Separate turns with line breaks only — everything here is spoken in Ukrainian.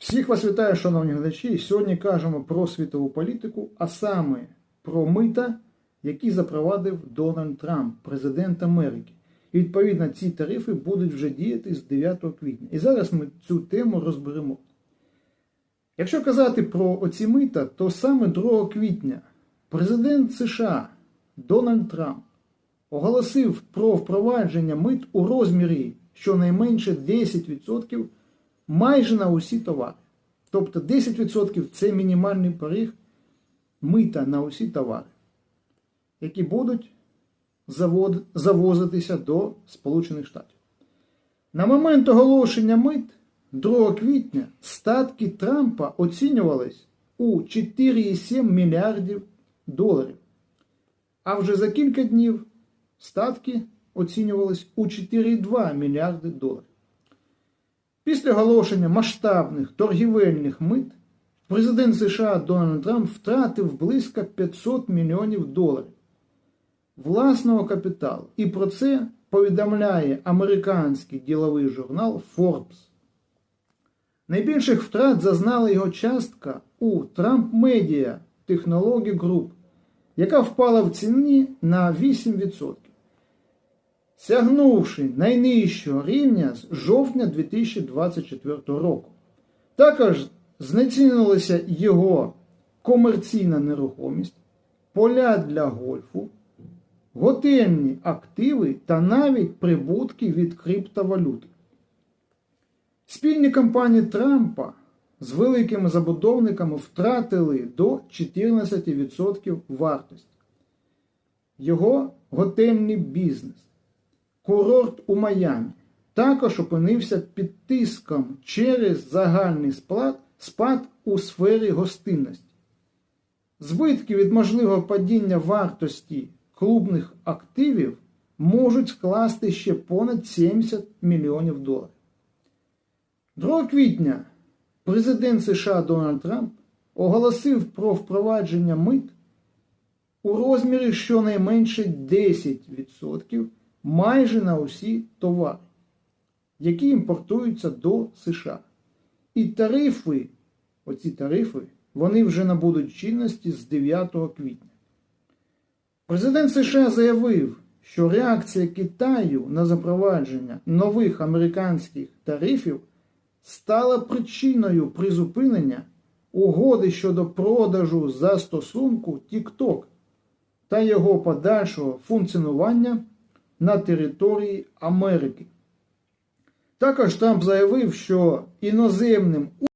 Всіх вас вітаю, шановні глядачі. Сьогодні кажемо про світову політику, а саме про мита, які запровадив Дональд Трамп, президент Америки. І відповідно ці тарифи будуть вже діяти з 9 квітня. І зараз ми цю тему розберемо. Якщо казати про оці мита, то саме 2 квітня президент США Дональд Трамп оголосив про впровадження мит у розмірі щонайменше 10% майже на усі товари. Тобто 10% це мінімальний поріг мита на усі товари, які будуть завозитися до Сполучених Штатів. На момент оголошення мит 2 квітня статки Трампа оцінювались у 4,7 мільярдів доларів. А вже за кілька днів статки оцінювались у 4,2 мільярди доларів. Після оголошення масштабних торгівельних мит президент США Дональд Трамп втратив близько 500 мільйонів доларів власного капіталу. І про це повідомляє американський діловий журнал Forbes. Найбільших втрат зазнала його частка у Trump Media Technology Group, яка впала в ціні на 8%, сягнувши найнижчого рівня з жовтня 2024 року. Також знецінилася його комерційна нерухомість, поля для гольфу, готельні активи та навіть прибутки від криптовалюти. Спільні кампанії Трампа з великими забудовниками втратили до 14% вартості. Його готельний бізнес, курорт у Майамі також опинився під тиском через загальний сплат, спад у сфері гостинності. Збитки від можливого падіння вартості клубних активів можуть скласти ще понад 70 мільйонів доларів. 2 квітня президент США Дональд Трамп оголосив про впровадження мит у розмірі щонайменше 10% майже на усі товари, які імпортуються до США. І тарифи, оці тарифи, вони вже набудуть чинності з 9 квітня. Президент США заявив, що реакція Китаю на запровадження нових американських тарифів стала причиною призупинення угоди щодо продажу застосунку TikTok та його подальшого функціонування на території Америки. Також Трамп заявив, що іноземним